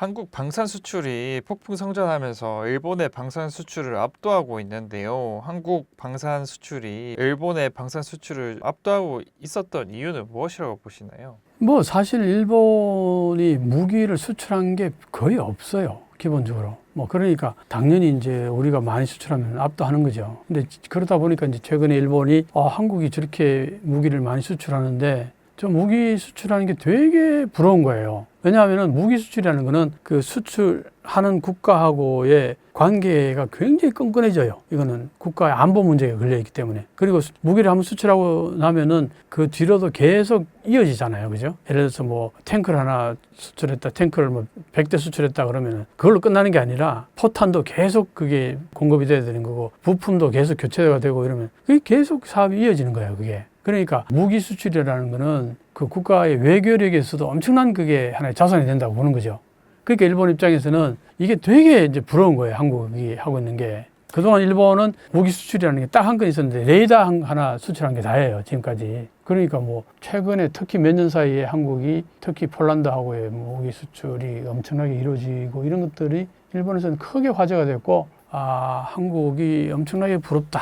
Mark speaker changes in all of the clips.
Speaker 1: 한국 방산 수출이 폭풍 성장하면서 일본의 방산 수출을 압도하고 있는데요. 한국 방산 수출이 일본의 방산 수출을 압도하고 있었던 이유는 무엇이라고 보시나요?
Speaker 2: 뭐 사실 일본이 무기를 수출한 게 거의 없어요. 기본적으로. 뭐 그러니까 당연히 이제 우리가 많이 수출하면 압도하는 거죠. 근데 그러다 보니까 이제 최근에 일본이 아, 한국이 저렇게 무기를 많이 수출하는데 저 무기 수출하는 게 되게 부러운 거예요. 왜냐하면은 무기 수출이라는 거는 그 수출하는 국가하고의 관계가 굉장히 끈끈해져요. 이거는 국가의 안보 문제가 걸려 있기 때문에. 그리고 수- 무기를 한번 수출하고 나면은 그 뒤로도 계속 이어지잖아요. 그죠? 예를 들어서 뭐 탱크를 하나 수출했다. 탱크를 뭐 100대 수출했다 그러면은 그걸로 끝나는 게 아니라 포탄도 계속 그게 공급이 돼야 되는 거고 부품도 계속 교체가 되고 이러면 그게 계속 사업이 이어지는 거예요. 그게. 그러니까 무기 수출이라는 거는 그 국가의 외교력에서도 엄청난 그게 하나의 자산이 된다고 보는 거죠. 그러니까 일본 입장에서는 이게 되게 이제 부러운 거예요. 한국이 하고 있는 게. 그동안 일본은 무기 수출이라는 게 딱 한 건 있었는데 레이더 한- 하나 수출한 게 다예요. 지금까지. 그러니까 뭐 최근에 특히 몇 년 사이에 한국이 특히 폴란드하고의 무기 수출이 엄청나게 이루어지고 이런 것들이 일본에서는 크게 화제가 됐고 아 한국이 엄청나게 부럽다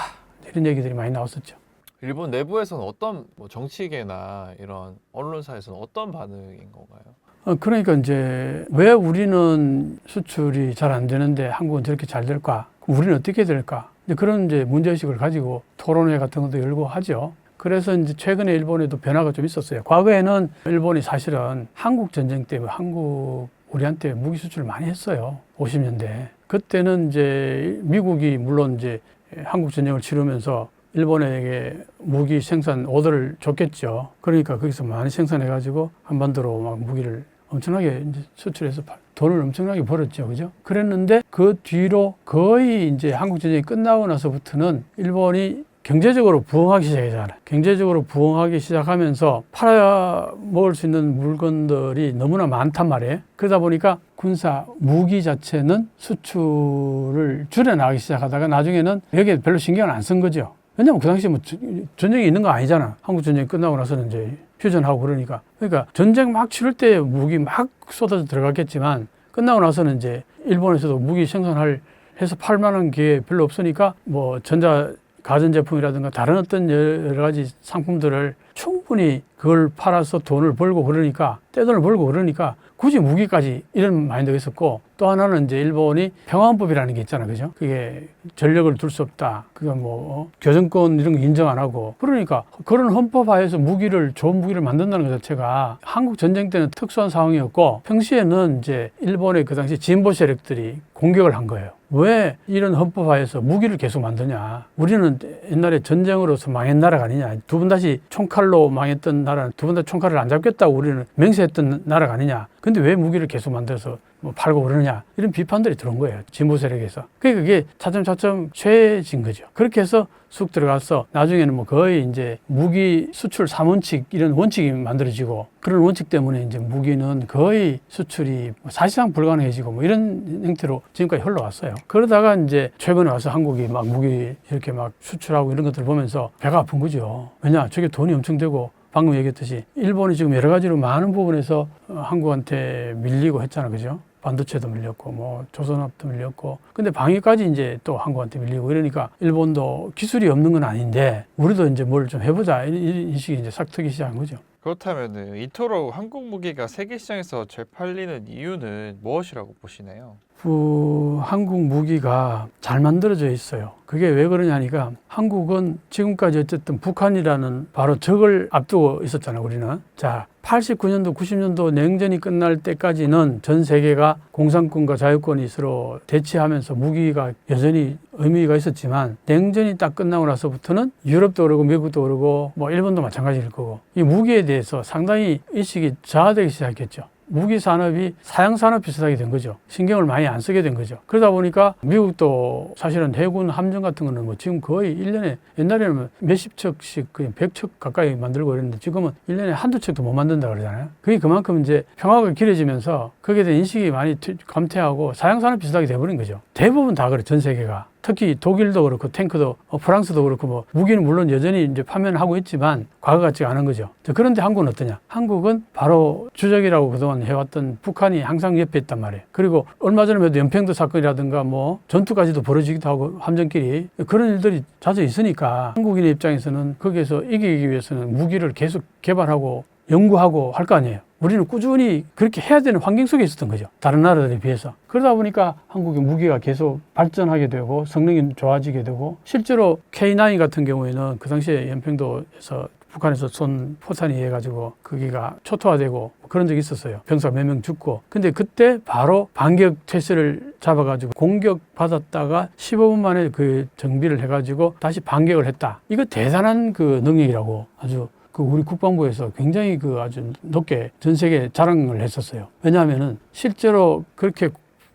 Speaker 2: 이런 얘기들이 많이 나왔었죠.
Speaker 1: 일본 내부에서는 어떤 뭐 정치계나 이런 언론사에서는 어떤 반응인 건가요?
Speaker 2: 어, 그러니까 이제 왜 우리는 수출이 잘 안 되는데 한국은 저렇게 잘 될까? 우리는 어떻게 될까? 이제 그런 이제 문제의식을 가지고 토론회 같은 것도 열고 하죠. 그래서 이제 최근에 일본에도 변화가 좀 있었어요. 과거에는 일본이 사실은 한국 전쟁 때 한국 우리한테 무기 수출을 많이 했어요. 50년대. 그때는 이제 미국이 물론 이제 한국 전쟁을 치르면서 일본에게 무기 생산 오더를 줬겠죠. 그러니까 거기서 많이 생산해가지고 한반도로 막 무기를 엄청나게 이제 수출해서 파- 돈을 엄청나게 벌었죠. 그죠? 그랬는데 그 뒤로 거의 이제 한국 전쟁이 끝나고 나서부터는 일본이 경제적으로 부흥하기 시작했잖아요. 경제적으로 부흥하기 시작하면서 팔아 먹을 수 있는 물건들이 너무나 많단 말이에요. 그러다 보니까 군사 무기 자체는 수출을 줄여나가기 시작하다가 나중에는 여기에 별로 신경을 안 쓴 거죠. 왜냐면 그 당시에 뭐 전- 전쟁이 있는 거 아니잖아. 한국 전쟁이 끝나고 나서는 이제 휴전하고 그러니까. 그러니까 전쟁 막 치를 때 무기 막 쏟아져 들어갔겠지만 끝나고 나서는 이제 일본에서도 무기 생산할 해서 팔 만한 게 별로 없으니까 뭐 전자 가전제품이라든가 다른 어떤 여러 가지 상품들을 충분히 그걸 팔아서 돈을 벌고 그러니까 떼돈을 벌고 그러니까 굳이 무기까지 이런 마인드가 있었고 또 하나는 이제 일본이 평화헌법이라는 게 있잖아 그죠 그게 전력을 둘 수 없다 그게 뭐 어? 교정권 이런 거 인정 안 하고 그러니까 그런 헌법 하에서 무기를 좋은 무기를 만든다는 것 자체가 한국 전쟁 때는 특수한 상황이었고 평시에는 이제 일본의 그 당시 진보 세력들이 공격을 한 거예요 왜 이런 헌법하에서 무기를 계속 만드냐? 우리는 옛날에 전쟁으로서 망한 나라가 아니냐? 두 번 다시 총칼로 망했던 나라는 두 번 다 총칼을 안 잡겠다고 우리는 맹세했던 나라가 아니냐? 근데 왜 무기를 계속 만들어서 뭐 팔고 그러느냐? 이런 비판들이 들어온 거예요. 진보 세력에서. 그러니까 그게 차츰 차츰 최해진 거죠. 그렇게 해서 쑥 들어가서 나중에는 뭐 거의 이제 무기 수출 3원칙 이런 원칙이 만들어지고 그런 원칙 때문에 이제 무기는 거의 수출이 뭐 사실상 불가능해지고 뭐 이런 형태로 지금까지 흘러왔어요. 그러다가 이제 최근에 와서 한국이 막 무기 이렇게 막 수출하고 이런 것들 보면서 배가 아픈 거죠. 왜냐? 저게 돈이 엄청 되고 방금 얘기했듯이 일본이 지금 여러 가지로 많은 부분에서 어, 한국한테 밀리고 했잖아. 그죠? 반도체도 밀렸고 뭐 조선업도 밀렸고 근데 방위까지 이제 또 한국한테 밀리고 이러니까 일본도 기술이 없는 건 아닌데 우리도 이제 뭘 좀 해보자 이- 이 인식이 이제 싹 트기 시작한 거죠.
Speaker 1: 그렇다면 이토록 한국 무기가 세계 시장에서 잘 팔리는 이유는 무엇이라고 보시나요?
Speaker 2: 그 한국 무기가 잘 만들어져 있어요. 그게 왜 그러냐니까 한국은 지금까지 어쨌든 북한이라는 바로 적을 앞두고 있었잖아요, 우리는. 자, 89년도, 90년도 냉전이 끝날 때까지는 전 세계가 공산권과 자유권이 서로 대치하면서 무기가 여전히 의미가 있었지만 냉전이 딱 끝나고 나서부터는 유럽도 그러고 미국도 그러고 뭐 일본도 마찬가지일 거고 이 무기에 대해 서 상당히 인식이 저하되기 시작했죠. 무기 산업이 사양 산업 비슷하게 된 거죠. 신경을 많이 안 쓰게 된 거죠. 그러다 보니까 미국도 사실은 해군 함정 같은 거는 뭐 지금 거의 일년에 옛날에는 뭐 몇십 척씩 그냥 백 척 가까이 만들고 그랬는데 지금은 일년에 한두 척도 못 만든다 그러잖아요. 그게 그만큼 이제 평화가 길어지면서 거기에 대한 인식이 많이 퇴- 감퇴하고 사양 산업 비슷하게 돼 버린 거죠. 대부분 다 그래 전 세계가. 특히 독일도 그렇고 탱크도 어, 프랑스도 그렇고 뭐 무기는 물론 여전히 이제 판매는 하고 있지만 과거 같지가 않은 거죠. 자, 그런데 한국은 어떠냐? 한국은 바로 주적이라고 그동안 해왔던 북한이 항상 옆에 있단 말이에요. 그리고 얼마 전에도 연평도 사건이라든가 뭐 전투까지도 벌어지기도 하고 함정끼리 그런 일들이 자주 있으니까 한국인의 입장에서는 거기에서 이기기 위해서는 무기를 계속 개발하고 연구하고 할 거 아니에요. 우리는 꾸준히 그렇게 해야 되는 환경 속에 있었던 거죠. 다른 나라들에 비해서. 그러다 보니까 한국의 무기가 계속 발전하게 되고 성능이 좋아지게 되고 실제로 K9 같은 경우에는 그 당시에 연평도에서 북한에서 쏜 포탄이 해가지고 거기가 초토화되고 그런 적이 있었어요. 병사 몇 명 죽고. 근데 그때 바로 반격 태세를 잡아가지고 공격 받았다가 15분 만에 그 정비를 해가지고 다시 반격을 했다. 이거 대단한 그 능력이라고 아주 그 우리 국방부에서 굉장히 그 아주 높게 전 세계 자랑을 했었어요. 왜냐하면은 실제로 그렇게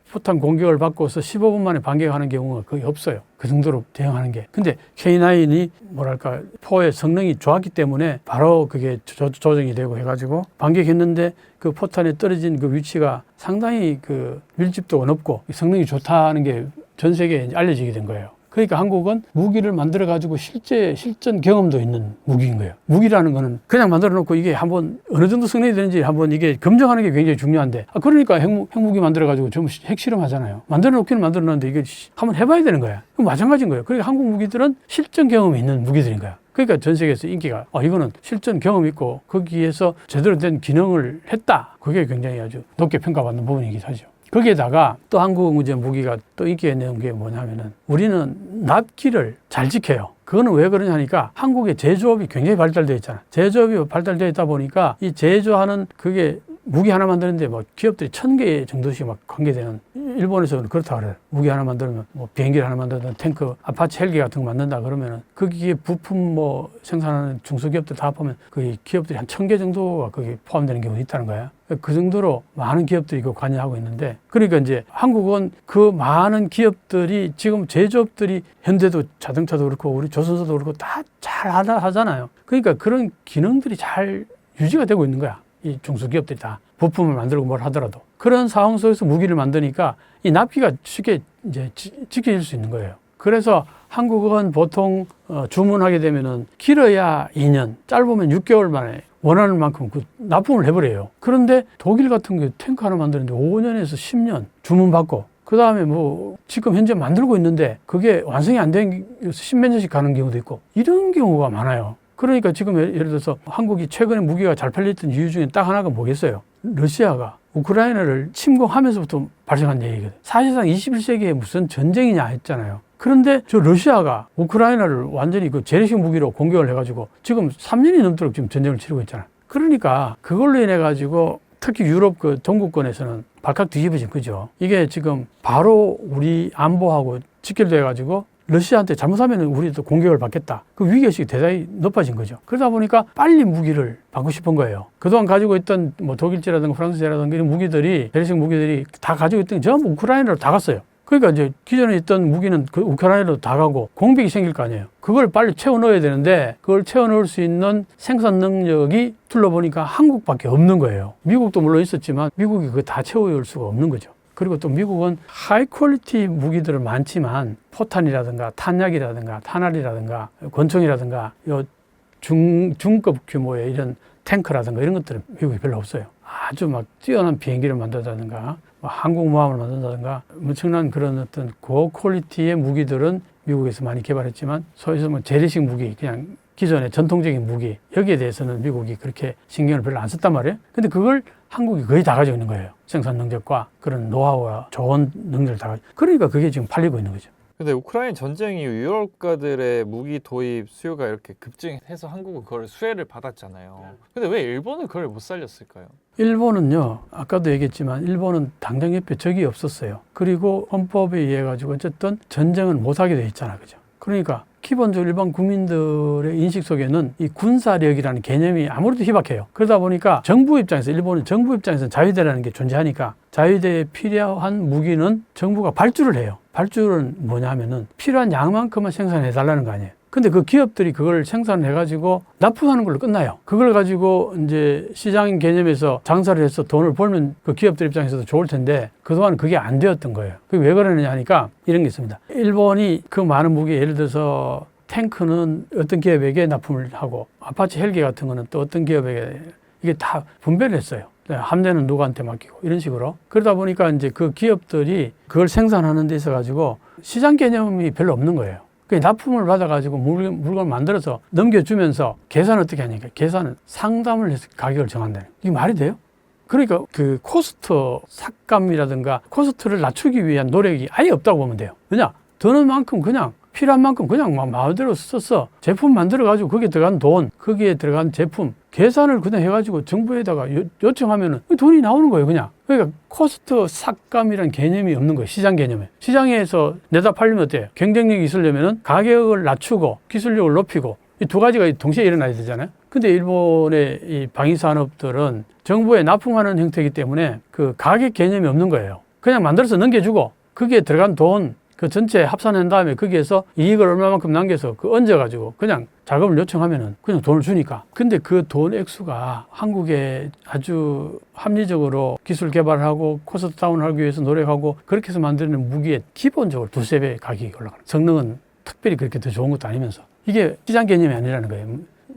Speaker 2: 포탄 공격을 받고서 15분 만에 반격하는 경우가 거의 없어요. 그 정도로 대응하는 게. 근데 K9이 뭐랄까 포의 성능이 좋았기 때문에 바로 그게 조, 조정이 되고 해가지고 반격했는데 그 포탄에 떨어진 그 위치가 상당히 그 밀집도가 높고 성능이 좋다는 게 전 세계에 알려지게 된 거예요. 그러니까 한국은 무기를 만들어 가지고 실제 실전 경험도 있는 무기인 거예요. 무기라는 거는 그냥 만들어 놓고 이게 한번 어느 정도 성능이 되는지 한번 이게 검증하는 게 굉장히 중요한데 아, 그러니까 핵무, 핵무기 만들어 가지고 좀 핵실험 하잖아요. 만들어 놓기는 만들어 놨는데 이게 시- 한번 해봐야 되는 거야. 그럼 마찬가지인 거예요. 그러니까 한국 무기들은 실전 경험이 있는 무기들인 거야. 그러니까 전 세계에서 인기가 아 이거는 실전 경험 있고 거기에서 제대로 된 기능을 했다. 그게 굉장히 아주 높게 평가받는 부분이기도 하죠. 거기에다가 또 한국 이제 무기가 또 인기 있는 게 뭐냐면은 우리는 납기를 잘 지켜요. 그거는 왜 그러냐니까 한국의 제조업이 굉장히 발달되어 있잖아. 제조업이 발달되어 있다 보니까 이 제조하는 그게 무기 하나 만드는데 뭐 기업들이 천 개 정도씩 막 관계되는 일본에서는 그렇다 그래요. 무기 하나 만들면 뭐 비행기를 하나 만들든 탱크, 아파치 헬기 같은 거 만든다 그러면은 거기에 부품 뭐 생산하는 중소기업들 다 포함하면 거의 기업들이 한 천 개 정도가 거기 포함되는 경우도 있다는 거야. 그 정도로 많은 기업들이 그 관여하고 있는데 그러니까 이제 한국은 그 많은 기업들이 지금 제조업들이 현대도 자동차도 그렇고 우리 조선소도 그렇고 다 잘 하잖아요. 그러니까 그런 기능들이 잘 유지가 되고 있는 거야. 이 중소기업들이 다 부품을 만들고 뭘 하더라도 그런 상황 속에서 무기를 만드니까 이 납기가 쉽게 이제 지, 지켜질 수 있는 거예요. 그래서 한국은 보통 어, 주문하게 되면은 길어야 2년, 짧으면 6개월 만에 원하는 만큼 그 납품을 해버려요. 그런데 독일 같은 게 탱크 하나 만드는데 5년에서 10년 주문 받고 그 다음에 뭐 지금 현재 만들고 있는데 그게 완성이 안된 십몇 년씩 가는 경우도 있고 이런 경우가 많아요. 그러니까 지금 예- 예를 들어서 한국이 최근에 무기가 잘 팔렸던 이유 중에 딱 하나가 뭐겠어요? 러시아가 우크라이나를 침공하면서부터 발생한 얘기거든. 사실상 21세기에 무슨 전쟁이냐 했잖아요. 그런데 저 러시아가 우크라이나를 완전히 그 재래식 무기로 공격을 해가지고 지금 3년이 넘도록 지금 전쟁을 치르고 있잖아. 그러니까 그걸로 인해 가지고 특히 유럽 그 동구권에서는 발칵 뒤집어진 거죠. 이게 지금 바로 우리 안보하고 직결돼 가지고 러시아한테 잘못하면 우리도 공격을 받겠다. 그 위기의식이 대단히 높아진 거죠. 그러다 보니까 빨리 무기를 받고 싶은 거예요. 그동안 가지고 있던 뭐 독일제라든가 프랑스제라든가 이런 무기들이, 대리식 무기들이 다 가지고 있던 게 전부 우크라이나로 다 갔어요. 그러니까 이제 기존에 있던 무기는 그 우크라이나로 다 가고 공백이 생길 거 아니에요. 그걸 빨리 채워 넣어야 되는데 그걸 채워 넣을 수 있는 생산 능력이 둘러보니까 한국밖에 없는 거예요. 미국도 물론 있었지만 미국이 그거 다 채워올 수가 없는 거죠. 그리고 또 미국은 하이 퀄리티 무기들은 많지만 포탄이라든가 탄약이라든가 탄알이라든가 권총이라든가 요 중, 중급 규모의 이런 탱크라든가 이런 것들은 미국이 별로 없어요. 아주 막 뛰어난 비행기를 만든다든가 뭐 항공모함을 만든다든가 엄청난 그런 어떤 고퀄리티의 무기들은 미국에서 많이 개발했지만 소위서 뭐 재래식 무기 그냥 기존의 전통적인 무기 여기에 대해서는 미국이 그렇게 신경을 별로 안 썼단 말이에요. 근데 그걸 한국이 거의 다 가지고 있는 거예요. 생산 능력과 그런 노하우와 좋은 능력을 다 가지고. 그러니까 그게 지금 팔리고 있는 거죠.
Speaker 1: 근데 우크라이나 전쟁 이후 유럽 국가들의 무기 도입 수요가 이렇게 급증해서 한국은 그걸 수혜를 받았잖아요. 근데 왜 일본은 그걸 못 살렸을까요?
Speaker 2: 일본은요, 아까도 얘기했지만 일본은 당장 옆에 적이 없었어요. 그리고 헌법에 의해 가지고 어쨌든 전쟁은 못하게 돼 있잖아, 그죠? 그러니까 기본적으로 일반 국민들의 인식 속에는 이 군사력이라는 개념이 아무래도 희박해요. 그러다 보니까 정부 입장에서 일본은 정부 입장에서 자유대라는 게 존재하니까 자유대에 필요한 무기는 정부가 발주를 해요. 발주는 뭐냐면은 필요한 양만큼만 생산해 달라는 거 아니에요. 근데 그 기업들이 그걸 생산해가지고 납품하는 걸로 끝나요. 그걸 가지고 이제 시장 개념에서 장사를 해서 돈을 벌면 그 기업들 입장에서도 좋을 텐데 그동안 그게 안 되었던 거예요. 그게 왜 그러느냐 하니까 이런 게 있습니다. 일본이 그 많은 무기 예를 들어서 탱크는 어떤 기업에게 납품을 하고 아파치 헬기 같은 거는 또 어떤 기업에게 이게 다 분배를 했어요. 네, 함대는 누구한테 맡기고 이런 식으로 그러다 보니까 이제 그 기업들이 그걸 생산하는 데 있어 가지고 시장 개념이 별로 없는 거예요. 그 납품을 받아가지고 물, 물건을 만들어서 넘겨주면서 계산 어떻게 하니까 계산은 상담을 해서 가격을 정한다는 이게 말이 돼요? 그러니까 그 코스트 삭감이라든가 코스트를 낮추기 위한 노력이 아예 없다고 보면 돼요. 왜냐? 드는 만큼 그냥 필요한 만큼 그냥 막 마음대로 써서 제품 만들어 가지고 거기에 들어간 돈, 거기에 들어간 제품 계산을 그냥 해가지고 정부에다가 요, 요청하면은 돈이 나오는 거예요, 그냥. 그러니까 코스트 삭감이라는 개념이 없는 거예요, 시장 개념에. 시장에서 내다 팔리면 어때요? 경쟁력이 있으려면은 가격을 낮추고 기술력을 높이고 이 두 가지가 동시에 일어나야 되잖아요. 근데 일본의 이 방위 산업들은 정부에 납품하는 형태이기 때문에 그 가격 개념이 없는 거예요. 그냥 만들어서 넘겨주고 거기에 들어간 돈, 그 전체 합산한 다음에 거기에서 이익을 얼마만큼 남겨서 그 얹어가지고 그냥 자금을 요청하면은 그냥 돈을 주니까. 근데 그 돈 액수가 한국에 아주 합리적으로 기술 개발하고 코스트 다운을 하기 위해서 노력하고 그렇게 해서 만드는 무기에 기본적으로 두세 배 가격이 올라가는. 성능은 특별히 그렇게 더 좋은 것도 아니면서 이게 시장 개념이 아니라는 거예요.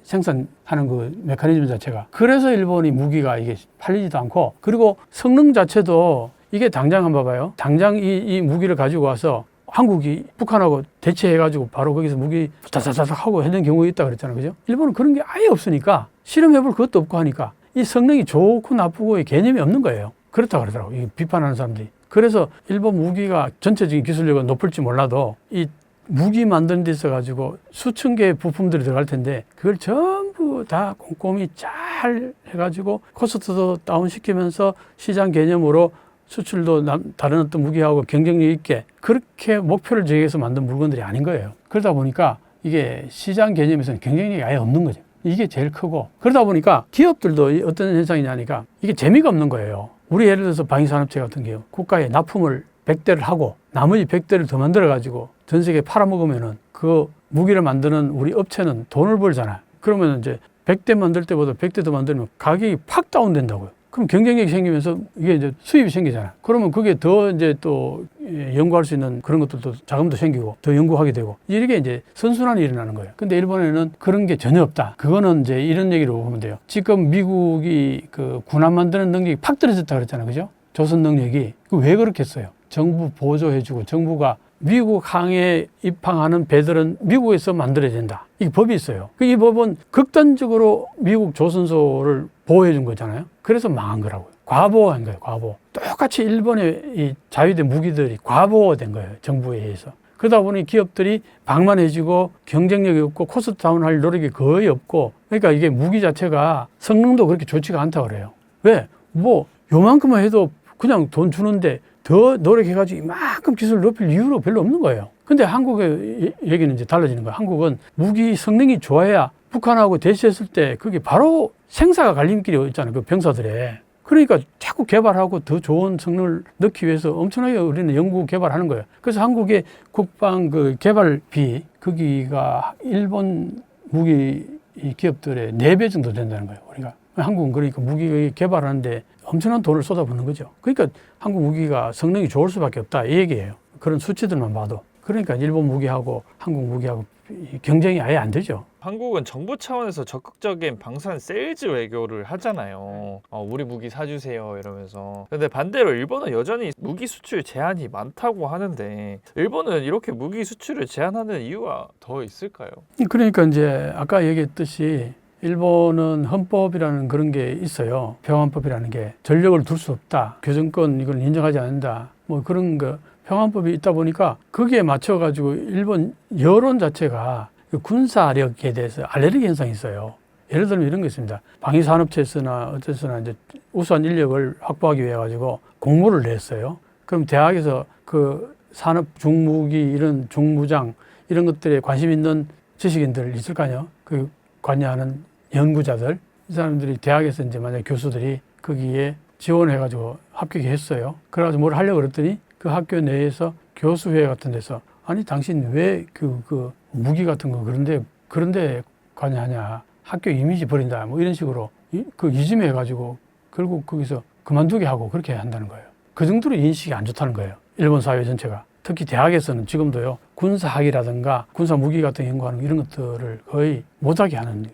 Speaker 2: 생산하는 그 메커니즘 자체가. 그래서 일본이 무기가 이게 팔리지도 않고 그리고 성능 자체도 이게 당장 한번 봐봐요. 당장 이, 이 무기를 가지고 와서 한국이 북한하고 대체해가지고 바로 거기서 무기 다다다닥 하고 했는 경우가 있다 그랬잖아요. 그죠? 일본은 그런 게 아예 없으니까 실험해볼 것도 없고 하니까 이 성능이 좋고 나쁘고의 개념이 없는 거예요. 그렇다 그러더라고요. 이 비판하는 사람들이. 그래서 일본 무기가 전체적인 기술력은 높을지 몰라도 이 무기 만드는 데 있어 가지고 수천 개의 부품들이 들어갈 텐데 그걸 전부 다 꼼꼼히 잘 해가지고 코스트도 다운 시키면서 시장 개념으로 수출도 남, 다른 어떤 무기하고 경쟁력 있게 그렇게 목표를 정해서 만든 물건들이 아닌 거예요. 그러다 보니까 이게 시장 개념에서는 경쟁력이 아예 없는 거죠. 이게 제일 크고 그러다 보니까 기업들도 이 어떤 현상이냐니까 이게 재미가 없는 거예요. 우리 예를 들어서 방위산업체 같은 경우 국가에 납품을 100대를 하고 나머지 100대를 더 만들어 가지고 전 세계에 팔아먹으면은 그 무기를 만드는 우리 업체는 돈을 벌잖아요. 그러면 이제 100대 만들 때보다 100대 더 만들면 가격이 팍 다운된다고요. 그럼 경쟁력이 생기면서 이게 이제 수입이 생기잖아요. 그러면 그게 더 이제 또 예, 연구할 수 있는 그런 것들도 자금도 생기고 더 연구하게 되고 이렇게 이제 선순환이 일어나는 거예요. 근데 일본에는 그런 게 전혀 없다. 그거는 이제 이런 얘기로 보면 돼요. 지금 미국이 그 군함 만드는 능력이 팍 떨어졌다 그랬잖아요. 그죠? 조선 능력이. 그왜 그렇겠어요? 정부 보조해주고 정부가 미국 항에 입항하는 배들은 미국에서 만들어야 된다. 이 법이 있어요. 그이 법은 극단적으로 미국 조선소를 보호해 준 거잖아요. 그래서 망한 거라고요. 과보한 거예요, 과보. 똑같이 일본의 이 자유대 무기들이 과보된 거예요, 정부에 의해서. 그러다 보니 기업들이 방만해지고 경쟁력이 없고 코스트 다운할 노력이 거의 없고 그러니까 이게 무기 자체가 성능도 그렇게 좋지가 않다 그래요. 왜? 뭐 요만큼만 해도 그냥 돈 주는데 더 노력해가지고 이만큼 기술을 높일 이유가 별로 없는 거예요. 근데 한국의 얘기는 이제 달라지는 거예요. 한국은 무기 성능이 좋아야 북한하고 대치했을 때 그게 바로 생사가 갈림길이 있잖아요. 그 병사들의. 그러니까 자꾸 개발하고 더 좋은 성능을 넣기 위해서 엄청나게 우리는 연구 개발하는 거예요. 그래서 한국의 국방 그 개발비 거기가 일본 무기 이 기업들의 네 배 정도 된다는 거예요. 우리가 한국은 그러니까 무기 개발하는데 엄청난 돈을 쏟아붓는 거죠. 그러니까 한국 무기가 성능이 좋을 수밖에 없다 이 얘기예요. 그런 수치들만 봐도 그러니까 일본 무기하고 한국 무기하고 이 경쟁이 아예 안 되죠.
Speaker 1: 한국은 정부 차원에서 적극적인 방산 세일즈 외교를 하잖아요. 어, 우리 무기 사주세요 이러면서. 근데 반대로 일본은 여전히 무기 수출 제한이 많다고 하는데 일본은 이렇게 무기 수출을 제한하는 이유가 더 있을까요?
Speaker 2: 그러니까 이제 아까 얘기했듯이 일본은 헌법이라는 그런 게 있어요. 평안법이라는 게 전력을 둘 수 없다. 교정권 이걸 인정하지 않는다. 뭐 그런 거 평안법이 있다 보니까 거기에 맞춰 가지고 일본 여론 자체가 그 군사력에 대해서 알레르기 현상이 있어요. 예를 들면 이런 게 있습니다. 방위산업체에서나 어쨌거나 이제 우수한 인력을 확보하기 위해 가지고 공모를 냈어요. 그럼 대학에서 그 산업 중무기 이런 중무장 이런 것들에 관심 있는 지식인들 있을 거 아니에요. 그 관여하는 연구자들 이 사람들이 대학에서 이제 만약 교수들이 거기에 지원해가지고 합격했어요. 그래가지고 뭘 하려고 그랬더니 그 학교 내에서 교수회 같은 데서 아니 당신 왜 그 그 무기 같은 거 그런데 그런데 관여하냐 학교 이미지 버린다 뭐 이런 식으로 이, 그 이즘해 가지고 결국 거기서 그만두게 하고 그렇게 한다는 거예요. 그 정도로 인식이 안 좋다는 거예요. 일본 사회 전체가. 특히 대학에서는 지금도요 군사학이라든가 군사 무기 같은 거 연구하는 이런 것들을 거의 못하게 하는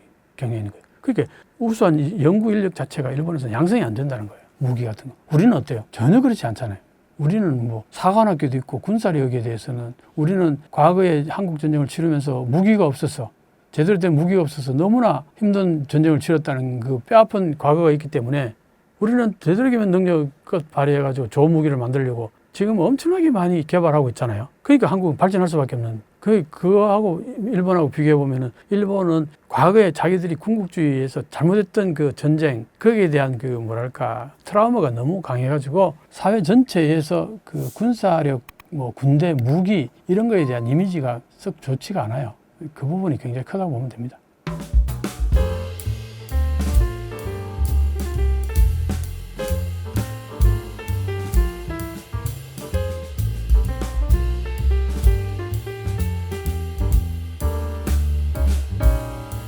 Speaker 2: 있는 거예요. 그러니까 우수한 이 연구 인력 자체가 일본에서는 양성이 안 된다는 거예요. 무기 같은 거. 우리는 어때요? 전혀 그렇지 않잖아요. 우리는 뭐 사관학교도 있고 군사력에 대해서는 우리는 과거에 한국 전쟁을 치르면서 무기가 없어서 제대로 된 무기가 없어서 너무나 힘든 전쟁을 치렀다는 그 뼈아픈 과거가 있기 때문에 우리는 된 능력을 발휘해가지고 좋은 무기를 만들려고 지금 엄청나게 많이 개발하고 있잖아요. 그러니까 한국은 발전할 수밖에 없는. 그, 그거하고 일본하고 비교해 보면은 일본은 과거에 자기들이 군국주의에서 잘못했던 그 전쟁, 거기에 대한 그 뭐랄까 트라우마가 너무 강해가지고 사회 전체에서 그 군사력, 뭐 군대, 무기 이런 거에 대한 이미지가 썩 좋지가 않아요. 그 부분이 굉장히 크다고 보면 됩니다.